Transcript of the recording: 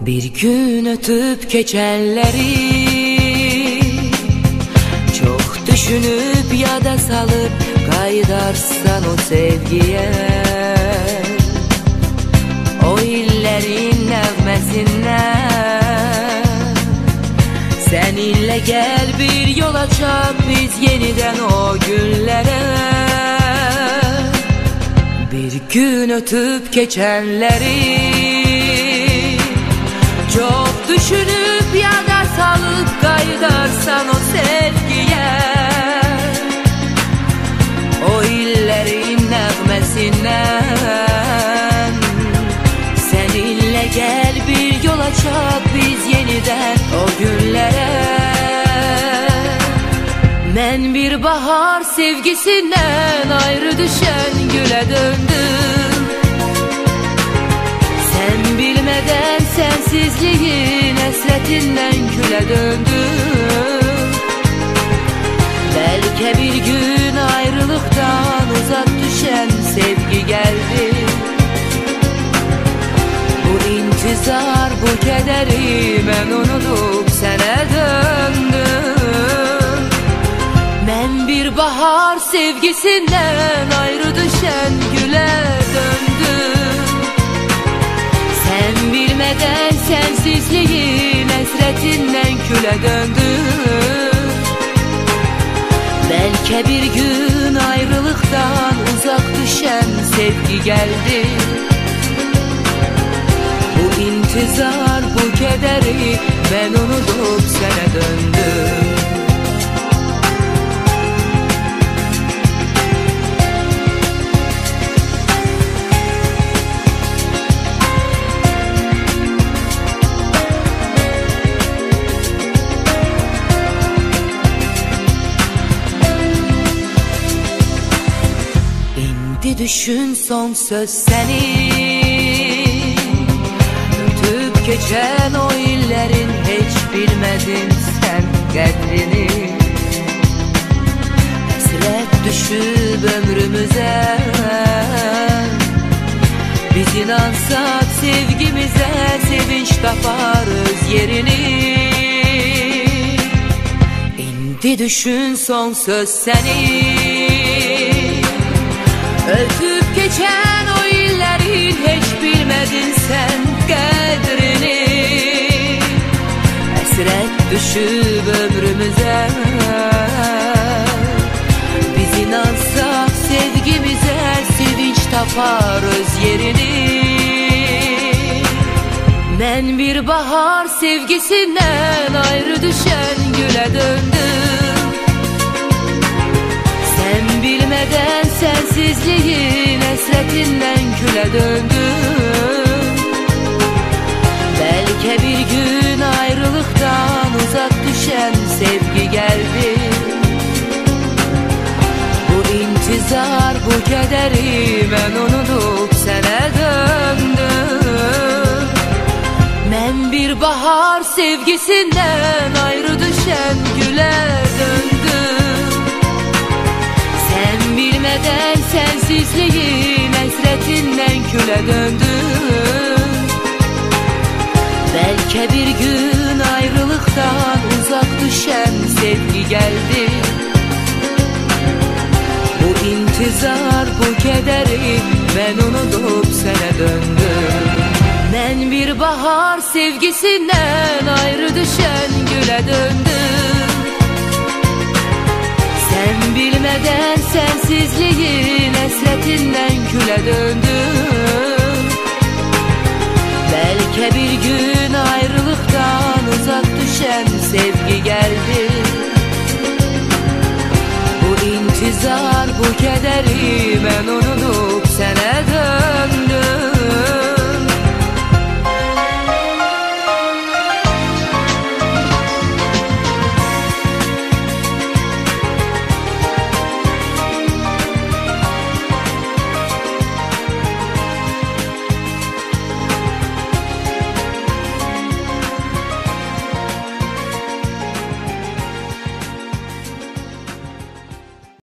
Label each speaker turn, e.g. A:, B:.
A: Bir gün ötüp geçenleri Çok düşünüp ya da salıp kaydarsan o sevgiye. O illerin nevmesinden Seninle gel bir yol açak biz yeniden o günlere gün ötüp geçenleri. Çok düşünüp ya da salıp kaydarsan o sevgiye. O illerin nağmesinden Seninle gel bir yol açak biz yeniden o günlere Ben bir bahar sevgisinden ayrı düşen güle döndüm Sen bilmeden sensizliğin esretinden küle döndüm Belki bir gün ayrılıktan uzak düşen sevgi geldi. Bu intizar, bu kederi ben unutup bahar sevgisinden ayrı düşen güle döndüm Sen bilmeden sensizliğin esretinden küle döndüm Belki bir gün ayrılıktan uzak düşen sevgi geldi. Bu intizar, bu kederi ben unutup Düşün son söz senin. Ötüp geçen o illerin hiç bilmedin sen kadrini. Hasret düşüp ömrümüze. Biz inansak sevgimize sevinç taparız yerini. İndi düşün son söz senin Ötüp geçen o illerin hiç bilmedin sen. Kadrini Hasret düşüp ömrümüze. Biz inansak sevgimize sevinç taparız yerini. Ben bir bahar sevgisinden ayrı düşen güle döndüm bilmeden sensizliğin esretinden küle döndüm. Belki bir gün ayrılıktan uzak düşen sevgi geldi. Bu intizar, bu kederi ben unutup sana döndüm. Ben bir bahar sevgisinden ayrı düşen güle bilmeden sensizliğin esretinden küle döndüm. Belki bir gün ayrılıktan uzak düşen sevgi geldi. Bu intizar, bu kederi ben unutup sana döndüm. Ben bir bahar sevgisinden ayrı düşen güle döndüm bilmeden sensizliğin esretinden küle döndüm. Belki bir gün